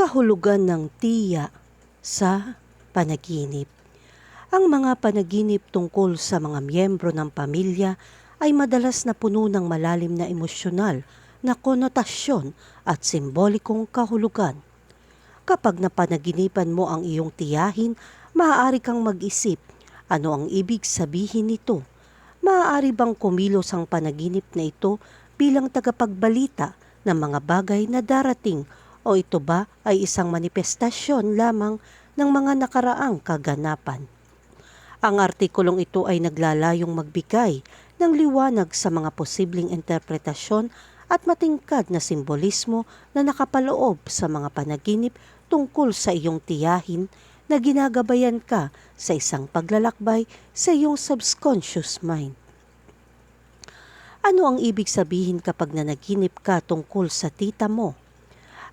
kahulugan ng tiya sa panaginip. Ang mga panaginip tungkol sa mga miyembro ng pamilya ay madalas na puno ng malalim na emosyonal na konotasyon at simbolikong kahulugan. Kapag napanaginipan mo ang iyong tiyahin, maaari kang mag-isip ano ang ibig sabihin nito. Maaari bang kumilos ang panaginip na ito bilang tagapagbalita ng mga bagay na darating o ito ba ay isang manifestasyon lamang ng mga nakaraang kaganapan? Ang artikulong ito ay naglalayong magbigay ng liwanag sa mga posibleng interpretasyon at matingkad na simbolismo na nakapaloob sa mga panaginip tungkol sa iyong tiyahin na ginagabayan ka sa isang paglalakbay sa iyong subconscious mind. Ano ang ibig sabihin kapag nanaginip ka tungkol sa tita mo?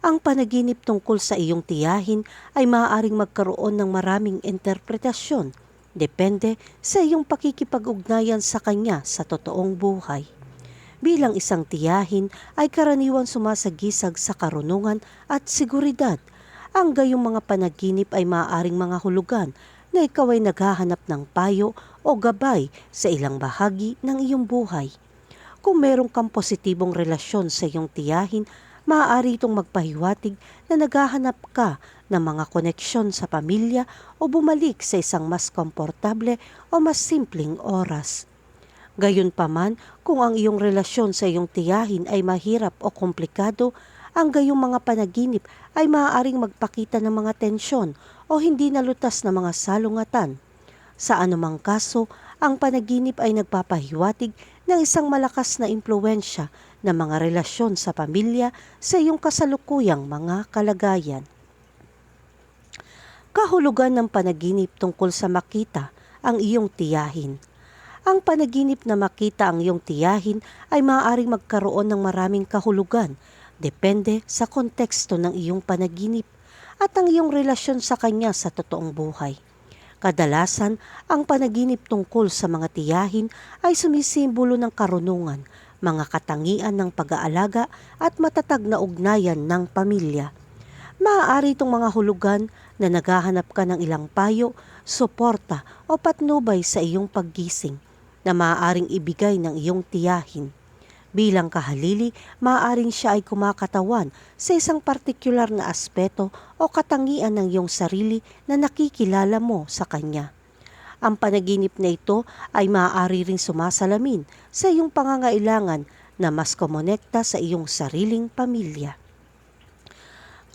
Ang panaginip tungkol sa iyong tiyahin ay maaaring magkaroon ng maraming interpretasyon depende sa iyong pakikipag-ugnayan sa kanya sa totoong buhay. Bilang isang tiyahin ay karaniwan sumasagisag sa karunungan at seguridad. Ang gayong mga panaginip ay maaaring mga hulugan na ikaw ay naghahanap ng payo o gabay sa ilang bahagi ng iyong buhay. Kung meron kang positibong relasyon sa iyong tiyahin, maaari itong magpahiwatig na naghahanap ka ng mga koneksyon sa pamilya o bumalik sa isang mas komportable o mas simpleng oras. Gayunpaman, kung ang iyong relasyon sa iyong tiyahin ay mahirap o komplikado, ang gayong mga panaginip ay maaaring magpakita ng mga tensyon o hindi nalutas na mga salungatan. Sa anumang kaso, ang panaginip ay nagpapahiwatig ng isang malakas na impluensya ng mga relasyon sa pamilya sa iyong kasalukuyang mga kalagayan. Kahulugan ng panaginip tungkol sa makita ang iyong tiyahin. Ang panaginip na makita ang iyong tiyahin ay maaaring magkaroon ng maraming kahulugan depende sa konteksto ng iyong panaginip at ang iyong relasyon sa kanya sa totoong buhay. Kadalasan, ang panaginip tungkol sa mga tiyahin ay sumisimbolo ng karunungan, mga katangian ng pag-aalaga at matatag na ugnayan ng pamilya. Maaari itong mga hulugan na naghahanap ka ng ilang payo, suporta o patnubay sa iyong paggising na maaaring ibigay ng iyong tiyahin. Bilang kahalili, maaaring siya ay kumakatawan sa isang partikular na aspeto o katangian ng iyong sarili na nakikilala mo sa kanya. Ang panaginip na ito ay maaari ring sumasalamin sa iyong pangangailangan na mas kumonekta sa iyong sariling pamilya.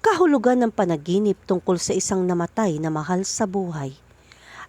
Kahulugan ng panaginip tungkol sa isang namatay na mahal sa buhay.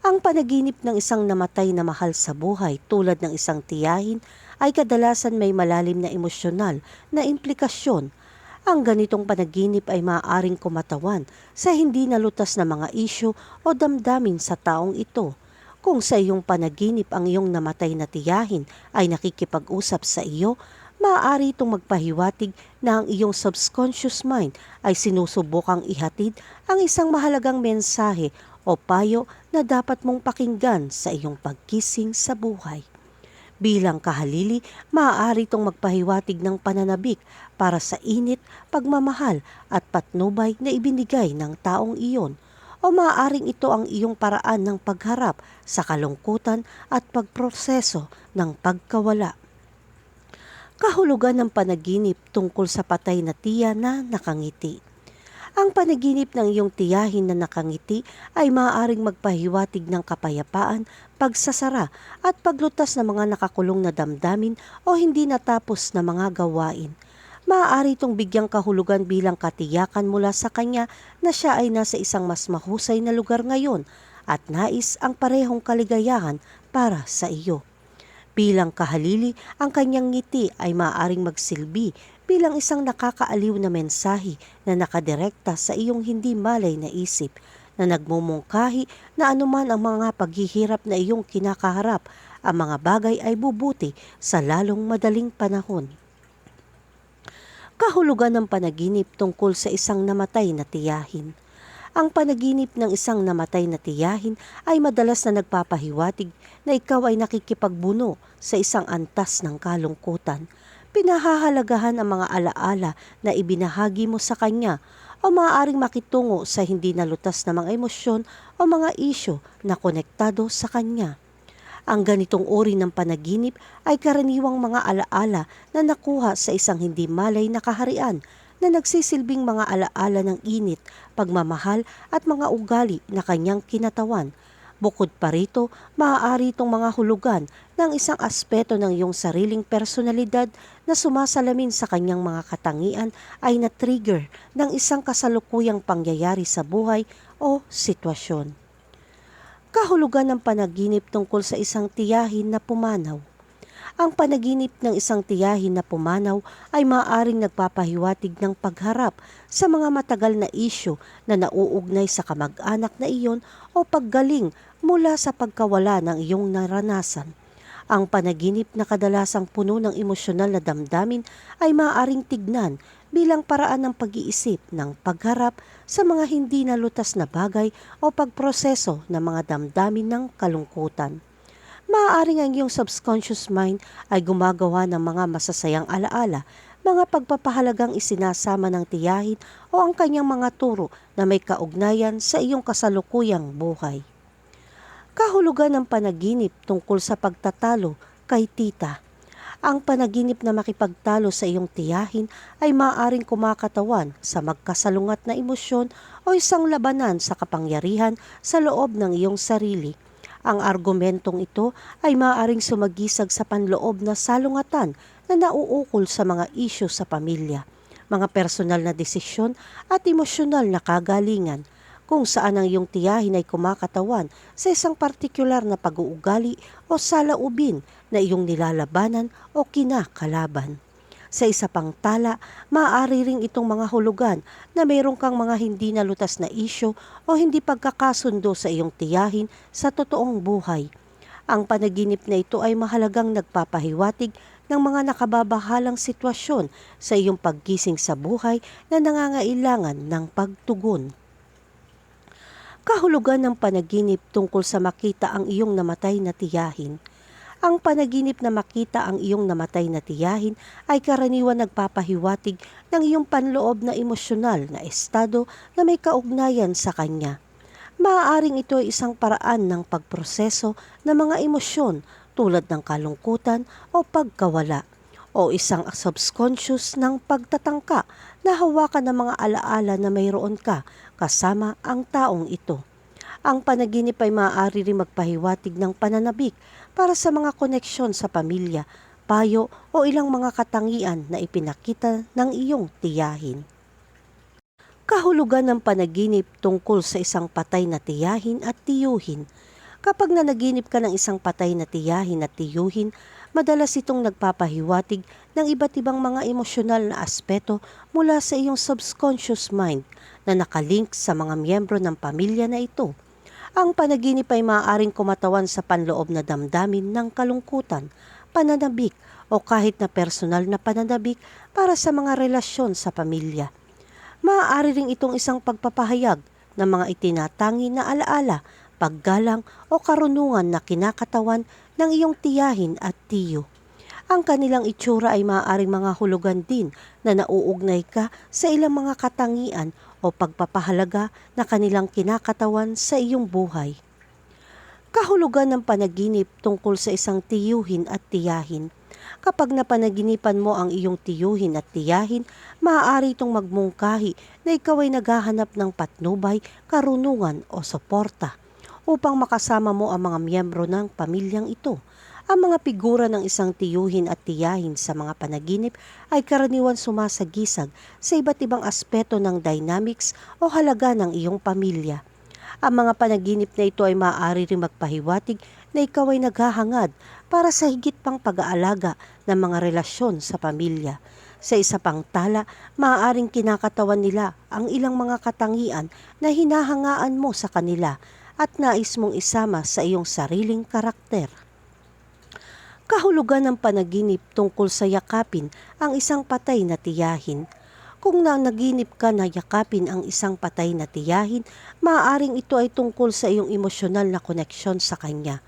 Ang panaginip ng isang namatay na mahal sa buhay tulad ng isang tiyahin ay kadalasan may malalim na emosyonal na implikasyon. Ang ganitong panaginip ay maaaring kumatawan sa hindi nalutas na mga isyu o damdamin sa taong ito. Kung sa iyong panaginip ang iyong namatay na tiyahin ay nakikipag-usap sa iyo, maaari itong magpahiwatig na ang iyong subconscious mind ay sinusubukang ihatid ang isang mahalagang mensahe o payo na dapat mong pakinggan sa iyong pagkising sa buhay. Bilang kahalili, maaari itong magpahiwatig ng pananabik para sa init, pagmamahal at patnubay na ibinigay ng taong iyon o maaaring ito ang iyong paraan ng pagharap sa kalungkutan at pagproseso ng pagkawala. Kahulugan ng panaginip tungkol sa patay na tiya na nakangiti. Ang panaginip ng iyong tiyahin na nakangiti ay maaaring magpahiwatig ng kapayapaan, pagsasara at paglutas ng mga nakakulong na damdamin o hindi natapos na mga gawain. Maaari itong bigyang kahulugan bilang katiyakan mula sa kanya na siya ay nasa isang mas mahusay na lugar ngayon at nais ang parehong kaligayahan para sa iyo. Bilang kahalili, ang kanyang ngiti ay maaaring magsilbi bilang isang nakakaaliw na mensahe na nakadirekta sa iyong hindi malay na isip na nagmumungkahi na anuman ang mga paghihirap na iyong kinakaharap, ang mga bagay ay bubuti sa lalong madaling panahon. Kahulugan ng panaginip tungkol sa isang namatay na tiyahin. Ang panaginip ng isang namatay na tiyahin ay madalas na nagpapahiwatig na ikaw ay nakikipagbuno sa isang antas ng kalungkutan. Pinahahalagahan ang mga alaala na ibinahagi mo sa kanya o maaaring makitungo sa hindi nalutas na mga emosyon o mga isyo na konektado sa kanya. Ang ganitong uri ng panaginip ay karaniwang mga alaala na nakuha sa isang hindi malay na kaharian na nagsisilbing mga alaala ng init, pagmamahal at mga ugali na kanyang kinatawan. Bukod pa rito, maaari itong mga hulugan ng isang aspeto ng iyong sariling personalidad na sumasalamin sa kanyang mga katangian ay na-trigger ng isang kasalukuyang pangyayari sa buhay o sitwasyon. Kahulugan ng panaginip tungkol sa isang tiyahin na pumanaw. Ang panaginip ng isang tiyahin na pumanaw ay maaaring nagpapahiwatig ng pagharap sa mga matagal na isyo na nauugnay sa kamag-anak na iyon o paggaling mula sa pagkawala ng iyong naranasan. Ang panaginip na kadalasang puno ng emosyonal na damdamin ay maaaring tignan bilang paraan ng pag-iisip ng pagharap sa mga hindi nalutas na bagay o pagproseso ng mga damdamin ng kalungkutan. Maaaring ang iyong subconscious mind ay gumagawa ng mga masasayang alaala, mga pagpapahalagang isinasama ng tiyahin o ang kanyang mga turo na may kaugnayan sa iyong kasalukuyang buhay kahulugan ng panaginip tungkol sa pagtatalo kay tita. Ang panaginip na makipagtalo sa iyong tiyahin ay maaaring kumakatawan sa magkasalungat na emosyon o isang labanan sa kapangyarihan sa loob ng iyong sarili. Ang argumentong ito ay maaaring sumagisag sa panloob na salungatan na nauukol sa mga isyu sa pamilya, mga personal na desisyon at emosyonal na kagalingan kung saan ang iyong tiyahin ay kumakatawan sa isang partikular na pag-uugali o salaubin na iyong nilalabanan o kinakalaban. Sa isa pang tala, maaari ring itong mga hulugan na mayroon kang mga hindi nalutas na isyo o hindi pagkakasundo sa iyong tiyahin sa totoong buhay. Ang panaginip na ito ay mahalagang nagpapahiwatig ng mga nakababahalang sitwasyon sa iyong paggising sa buhay na nangangailangan ng pagtugon kahulugan ng panaginip tungkol sa makita ang iyong namatay na tiyahin. Ang panaginip na makita ang iyong namatay na tiyahin ay karaniwan nagpapahiwatig ng iyong panloob na emosyonal na estado na may kaugnayan sa kanya. Maaaring ito ay isang paraan ng pagproseso ng mga emosyon tulad ng kalungkutan o pagkawala o isang subconscious ng pagtatangka na hawakan ng mga alaala na mayroon ka kasama ang taong ito. Ang panaginip ay maaari rin magpahiwatig ng pananabik para sa mga koneksyon sa pamilya, payo o ilang mga katangian na ipinakita ng iyong tiyahin. Kahulugan ng panaginip tungkol sa isang patay na tiyahin at tiyuhin. Kapag nanaginip ka ng isang patay na tiyahin at tiyuhin, madalas itong nagpapahiwatig ng iba't ibang mga emosyonal na aspeto mula sa iyong subconscious mind – na nakalink sa mga miyembro ng pamilya na ito. Ang panaginip ay maaaring kumatawan sa panloob na damdamin ng kalungkutan, pananabik o kahit na personal na pananabik para sa mga relasyon sa pamilya. Maaari ring itong isang pagpapahayag ng mga itinatangi na alaala, paggalang o karunungan na kinakatawan ng iyong tiyahin at tiyo. Ang kanilang itsura ay maaaring mga hulugan din na nauugnay ka sa ilang mga katangian o pagpapahalaga na kanilang kinakatawan sa iyong buhay. Kahulugan ng panaginip tungkol sa isang tiyuhin at tiyahin. Kapag napanaginipan mo ang iyong tiyuhin at tiyahin, maaari itong magmungkahi na ikaw ay naghahanap ng patnubay, karunungan o suporta upang makasama mo ang mga miyembro ng pamilyang ito ang mga figura ng isang tiyuhin at tiyahin sa mga panaginip ay karaniwan sumasagisag sa iba't ibang aspeto ng dynamics o halaga ng iyong pamilya. Ang mga panaginip na ito ay maaari rin magpahiwatig na ikaw ay naghahangad para sa higit pang pag-aalaga ng mga relasyon sa pamilya. Sa isa pang tala, maaaring kinakatawan nila ang ilang mga katangian na hinahangaan mo sa kanila at nais mong isama sa iyong sariling karakter kahulugan ng panaginip tungkol sa yakapin ang isang patay na tiyahin. Kung naginip ka na yakapin ang isang patay na tiyahin, maaaring ito ay tungkol sa iyong emosyonal na koneksyon sa kanya.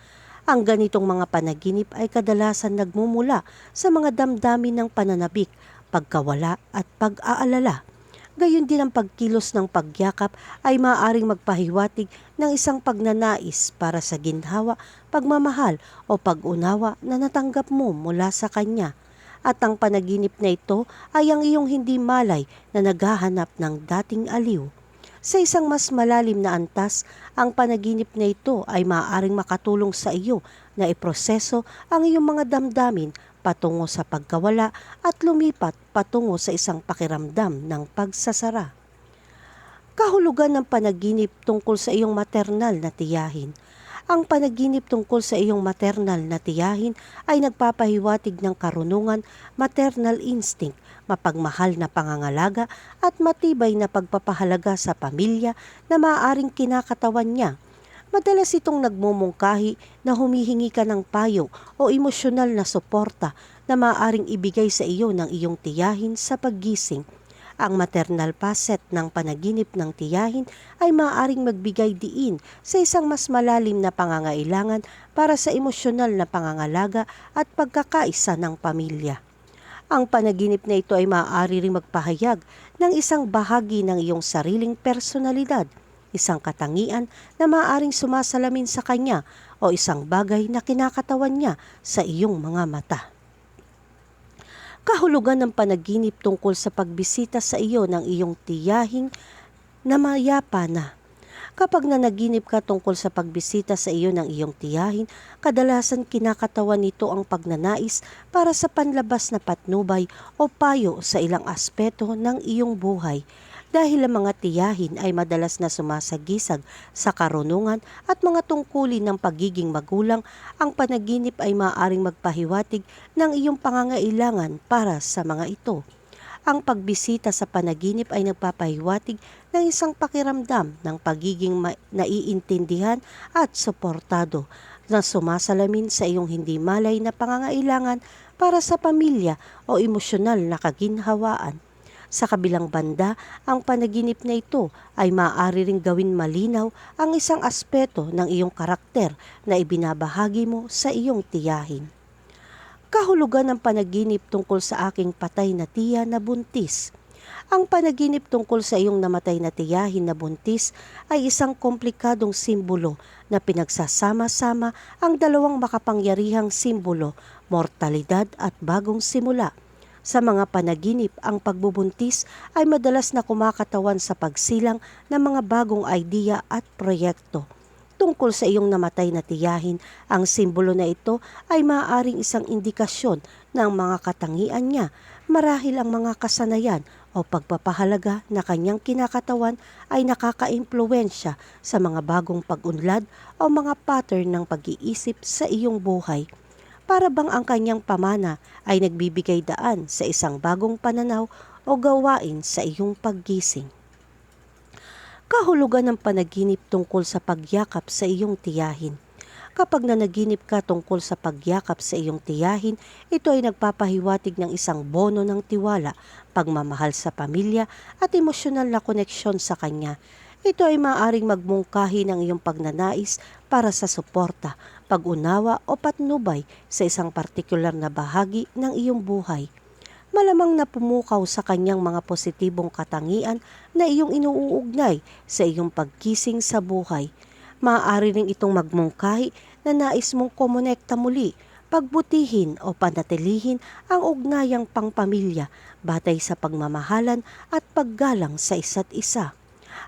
Ang ganitong mga panaginip ay kadalasan nagmumula sa mga damdamin ng pananabik, pagkawala at pag-aalala. Gayon din ang pagkilos ng pagyakap ay maaaring magpahiwatig ng isang pagnanais para sa ginhawa, pagmamahal o pag-unawa na natanggap mo mula sa kanya. At ang panaginip na ito ay ang iyong hindi malay na naghahanap ng dating aliw. Sa isang mas malalim na antas, ang panaginip na ito ay maaaring makatulong sa iyo na iproseso ang iyong mga damdamin patungo sa pagkawala at lumipat patungo sa isang pakiramdam ng pagsasara. Kahulugan ng panaginip tungkol sa iyong maternal na tiyahin. Ang panaginip tungkol sa iyong maternal na tiyahin ay nagpapahiwatig ng karunungan, maternal instinct, mapagmahal na pangangalaga at matibay na pagpapahalaga sa pamilya na maaaring kinakatawan niya madalas itong nagmumungkahi na humihingi ka ng payo o emosyonal na suporta na maaaring ibigay sa iyo ng iyong tiyahin sa paggising. Ang maternal facet ng panaginip ng tiyahin ay maaaring magbigay diin sa isang mas malalim na pangangailangan para sa emosyonal na pangangalaga at pagkakaisa ng pamilya. Ang panaginip na ito ay maaari ring magpahayag ng isang bahagi ng iyong sariling personalidad – isang katangian na maaaring sumasalamin sa kanya o isang bagay na kinakatawan niya sa iyong mga mata. Kahulugan ng panaginip tungkol sa pagbisita sa iyo ng iyong tiyahing na mayapa na. Kapag nanaginip ka tungkol sa pagbisita sa iyo ng iyong tiyahin, kadalasan kinakatawan nito ang pagnanais para sa panlabas na patnubay o payo sa ilang aspeto ng iyong buhay dahil ang mga tiyahin ay madalas na sumasagisag sa karunungan at mga tungkulin ng pagiging magulang, ang panaginip ay maaaring magpahiwatig ng iyong pangangailangan para sa mga ito. Ang pagbisita sa panaginip ay nagpapahiwatig ng isang pakiramdam ng pagiging naiintindihan at suportado na sumasalamin sa iyong hindi malay na pangangailangan para sa pamilya o emosyonal na kaginhawaan. Sa kabilang banda, ang panaginip na ito ay maaari ring gawin malinaw ang isang aspeto ng iyong karakter na ibinabahagi mo sa iyong tiyahin. Kahulugan ng panaginip tungkol sa aking patay na tiya na buntis. Ang panaginip tungkol sa iyong namatay na tiyahin na buntis ay isang komplikadong simbolo na pinagsasama-sama ang dalawang makapangyarihang simbolo, mortalidad at bagong simula – sa mga panaginip, ang pagbubuntis ay madalas na kumakatawan sa pagsilang ng mga bagong idea at proyekto. Tungkol sa iyong namatay na tiyahin, ang simbolo na ito ay maaaring isang indikasyon ng mga katangian niya marahil ang mga kasanayan o pagpapahalaga na kanyang kinakatawan ay nakaka-impluensya sa mga bagong pag-unlad o mga pattern ng pag-iisip sa iyong buhay para bang ang kanyang pamana ay nagbibigay daan sa isang bagong pananaw o gawain sa iyong paggising. Kahulugan ng panaginip tungkol sa pagyakap sa iyong tiyahin. Kapag nanaginip ka tungkol sa pagyakap sa iyong tiyahin, ito ay nagpapahiwatig ng isang bono ng tiwala, pagmamahal sa pamilya at emosyonal na koneksyon sa kanya ito ay maaaring magmungkahi ng iyong pagnanais para sa suporta, pag-unawa o patnubay sa isang partikular na bahagi ng iyong buhay. Malamang na pumukaw sa kanyang mga positibong katangian na iyong inuugnay sa iyong pagkising sa buhay. Maaari rin itong magmungkahi na nais mong komonekta muli pagbutihin o panatilihin ang ugnayang pangpamilya batay sa pagmamahalan at paggalang sa isa't isa.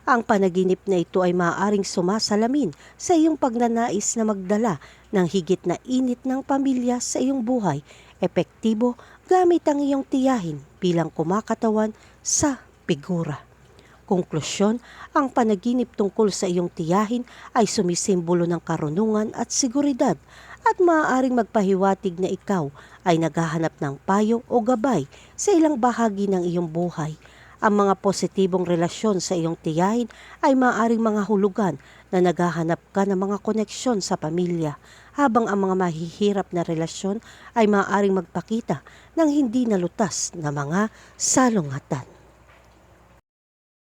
Ang panaginip na ito ay maaaring sumasalamin sa iyong pagnanais na magdala ng higit na init ng pamilya sa iyong buhay, epektibo gamit ang iyong tiyahin bilang kumakatawan sa figura. Konklusyon, ang panaginip tungkol sa iyong tiyahin ay sumisimbolo ng karunungan at seguridad at maaaring magpahiwatig na ikaw ay naghahanap ng payo o gabay sa ilang bahagi ng iyong buhay ang mga positibong relasyon sa iyong tiyahin ay maaaring mga hulugan na naghahanap ka ng mga koneksyon sa pamilya, habang ang mga mahihirap na relasyon ay maaaring magpakita ng hindi nalutas na mga salungatan.